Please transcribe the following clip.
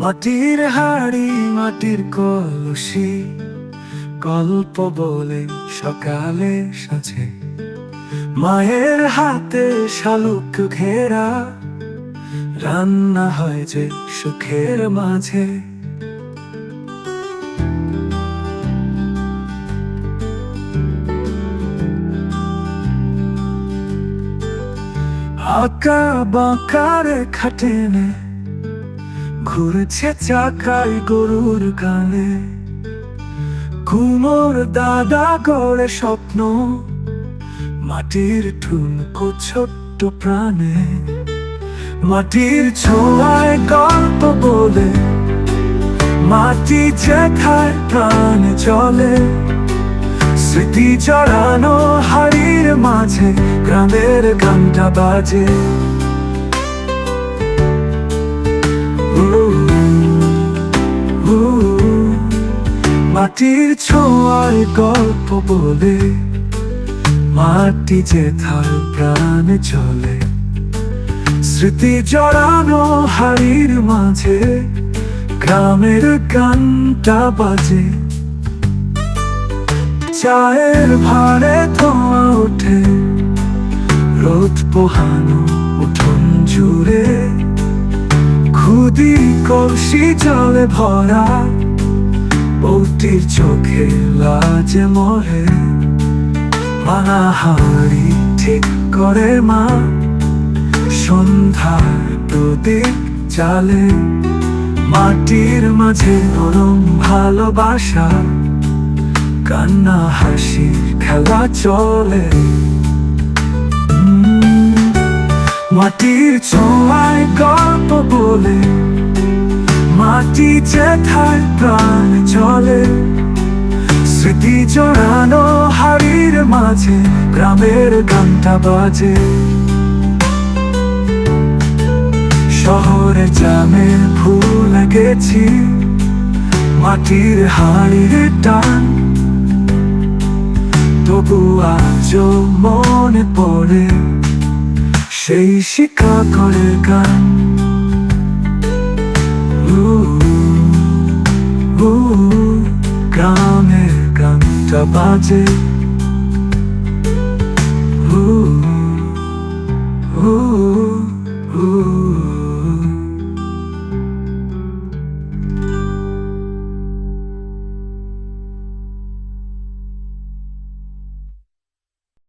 মাটির হাড়ি, মাটির কলসি, গল্প বলে সকালে সাজে। মায়ের হাতে শালুক ঘেরা, রান্না হয় যে সুখের মাঝে। আঁকা বাঁকা রেখা টেনে ঘুরছে চাকায় গরুর গানে কুমোর দাদা করে স্বপ্ন, মাটির ঠুনকো ছোট্ট প্রাণে। মাটির ছোঁয়ায় গল্প বলে, মাটি যেথায় প্রাণ চলে। স্মৃতি চড়ানো হাড়ির মাঝে, গ্রামের গানটা বাজে। মাটির ছোঁয়ায় গল্প বলে, মাটি যে থাল প্রাণ চলে। স্মৃতি জড়ানো হাড়ির মাঝে, গ্রামের গানটা বাজে। চায়ের ভাড়ে ধোঁয়া ওঠে, রোদ পোহানো উঠোন জুড়ে। খুদি কলসি জলে ভরা বৌটির চোখে লাজে মরে। মানা হাড়ি ঠিক করে মা। সন্ধ্যার প্রদীপ চালে মাটির মাঝে নরম ভালোবাসা। কান্না হাসি খেলা চলে। মাটির ছোঁয়ায় গল্প বলে। মাটি চেথায় প্রাণ মাঝে গ্রামের গানটা বাজে। শহরে জামে ভুলে গেছি, মাটির হাড়ির টান। তবু আজও মনে পড়ে সেই শিকা করে গান। গ্রামের গানটা বাজে। Ooh.